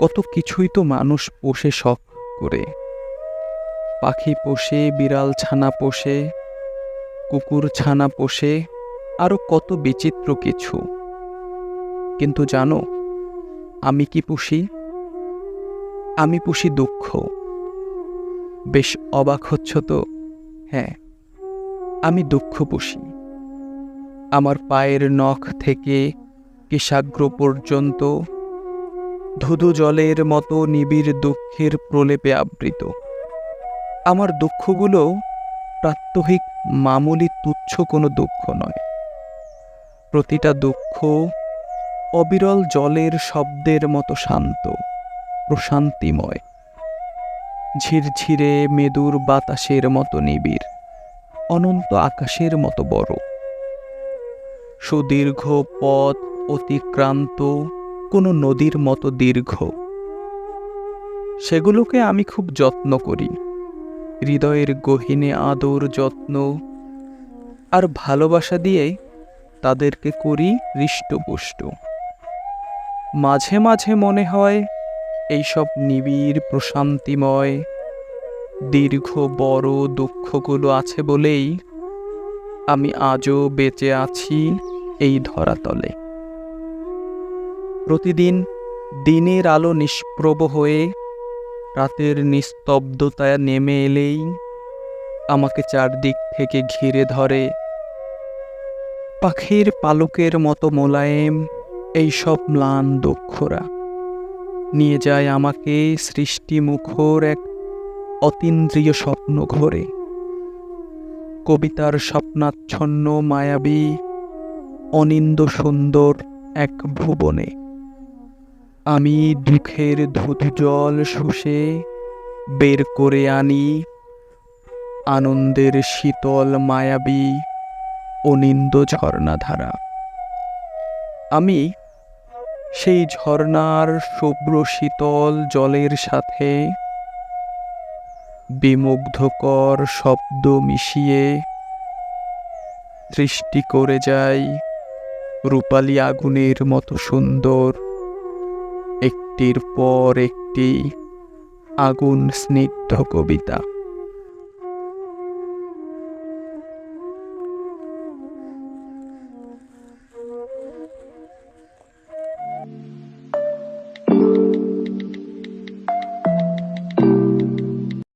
কত কিছুই তো মানুষ পোষে শখ করে। পাখি পোষে, বিড়াল ছানা পোষে, কুকুর ছানা পোষে আরও কত বিচিত্র কিছু। কিন্তু জানো, আমি কি পুষি? আমি পুষি দুঃখ। বেশ অবাক হচ্ছ তো? হ্যাঁ আমি দুঃখ পুষি। আমার পায়ের নখ থেকে কেশাগ্র পর্যন্ত ধুধু জলের মতো নিবিড় দুঃখের প্রলেপে আবৃত। আমার দুঃখগুলো প্রাত্যহিক মামুলি তুচ্ছ কোনো দুঃখ নয়। প্রতিটা দুঃখ অবিরল জলের শব্দের মতো শান্ত, প্রশান্তিময়। ঝিরঝিরে মেদুর বাতাসের মতো নিবিড়, অনন্ত আকাশের মতো বড়। সুদীর্ঘ পথ অতিক্রান্ত কোনো নদীর মতো দীর্ঘ। সেগুলোকে আমি খুব যত্ন করি। হৃদয়ের গহীনে আদর যত্ন আর ভালোবাসা দিয়ে তাদেরকে করি হৃষ্টপুষ্ট। মাঝে মাঝে মনে হয় এইসব নিবিড়, প্রশান্তিময়, দীর্ঘ, বড় দুঃখগুলো আছে বলেই আমি আজও বেঁচে আছি এই ধরাতলে। প্রতিদিন দিনের আলো নিষ্প্রভ হয়ে রাতের নিস্তব্ধতায় নেমে এলেই আমাকে চারদিক থেকে ঘিরে ধরে। পাখির পালকের মতো মোলায়েম এইসব ম্লান দক্ষরা। নিয়ে যায় আমাকে সৃষ্টি মুখর এক অতীন্দ্রিয় স্বপ্ন ঘরে। কবিতার স্বপ্নাচ্ছন্ন মায়াবী অনিন্দ সুন্দর এক ভুবনে। আমি দুঃখের ধুধু জল শুষে বের করে আনি, আনন্দের শীতল মায়াবী অনিন্দ ঝর্ণাধারা। আমি সেই ঝর্ণার শুভ্র শীতল জলের সাথে বিমুগ্ধকর শব্দ মিশিয়ে সৃষ্টি করে যাই রূপালী আগুনের মতো সুন্দর একটির পর একটি আগুন স্নিগ্ধ কবিতা।